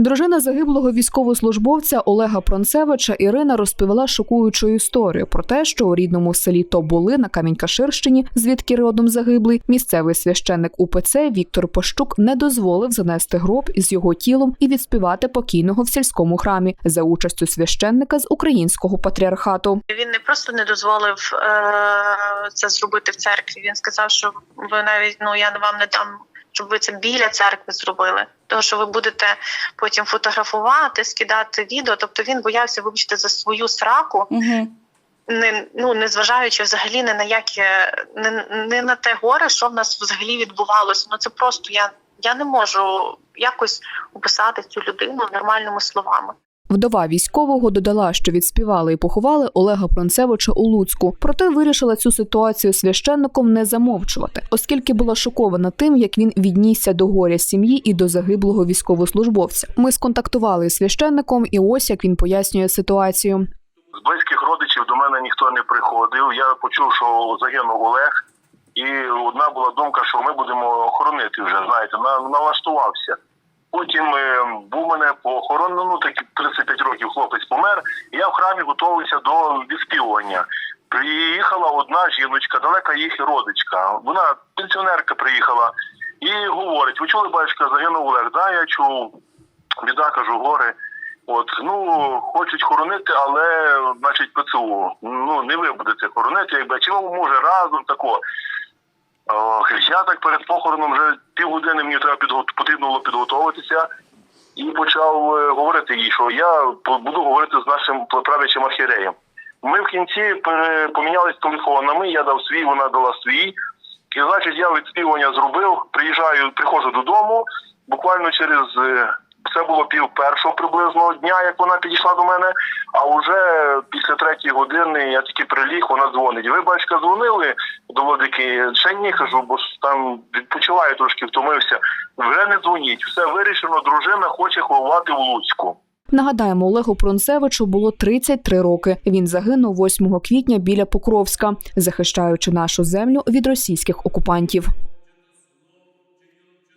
Дружина загиблого військовослужбовця Олега Пронцевича Ірина розповіла шокуючу історію про те, що у рідному селі Тоболи на Камінь-Каширщині, звідки родом загиблий, місцевий священник УПЦ Віктор Пощук не дозволив занести гроб із його тілом і відспівати покійного в сільському храмі за участю священника з українського патріархату. Він не просто не дозволив е- це зробити в церкві. Він сказав, що ви навіть ну я вам не дам, щоб ви це біля церкви зробили. Тому що ви будете потім фотографувати, скидати відео. Тобто він боявся вибачте за свою сраку, Угу. не ну не зважаючи взагалі не на яке не, не на те горе, що в нас взагалі відбувалося. Ну це просто я, я не можу якось описати цю людину нормальними словами. Вдова військового додала, що відспівали і поховали Олега Пронцевича у Луцьку. Проте вирішила цю ситуацію священником не замовчувати, оскільки була шокована тим, як він віднісся до горя сім'ї і до загиблого військовослужбовця. Ми сконтактували із священником, і ось як він пояснює ситуацію. З близьких родичів до мене ніхто не приходив. Я почув, що загинув Олег, і одна була думка, що ми будемо охоронити вже, знаєте, на, налаштувався. Потім е, був мене похоронено, ну так 35 років хлопець помер, і я в храмі готувався до відспівування. Приїхала одна жіночка, далека їх родичка. Вона пенсіонерка приїхала і говорить: ви чули, батюшка, загинув Олег? Да, я чув. Біда кажу, гори. От ну хочуть хоронити, але значить ПЦУ. Ну не ви будете хоронити, якби чи може разом тако. Ох, я так перед похороном вже півгодини мені треба підго- потрібно було підготуватися. І почав е, говорити їй, що я буду говорити з нашим правячим архіреєм. Ми в кінці помінялись телефонами, я дав свій, вона дала свій. І значить, я відспівання зробив, приїжджаю, приходжу додому. Буквально через е, це було пів першого приблизно дня, як вона підійшла до мене. А вже після третьої години я тільки приліг, вона дзвонить. Ви батька дзвонили до владики? Ще ні, кажу, бо там відпочиваю трошки, втомився. Вже не дзвоніть. Все вирішено. Дружина хоче ховати в Луцьку. Нагадаємо, Олегу Пронцевичу було 33 роки. Він загинув 8 квітня біля Покровська, захищаючи нашу землю від російських окупантів.